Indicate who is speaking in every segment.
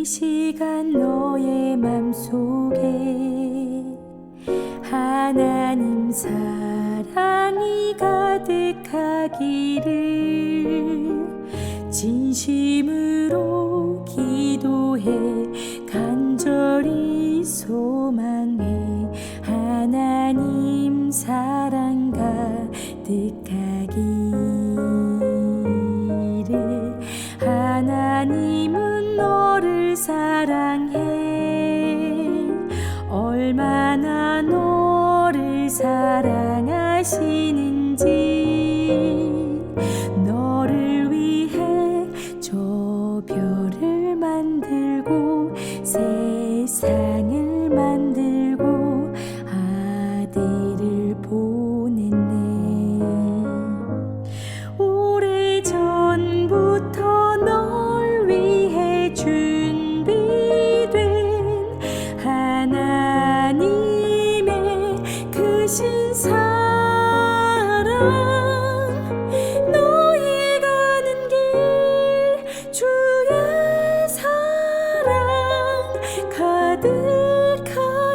Speaker 1: 이 시간 너의 맘속에 하나님 사랑이 가득하기를 진심으로 기도해 간절히 소망해 하나님 사랑 가득하기를 사랑하시는지 너를 위해 저 별을 만들고 세상에 신 사랑. 너희 가는 길 주의 사랑.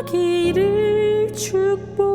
Speaker 1: 가득하기를 축복.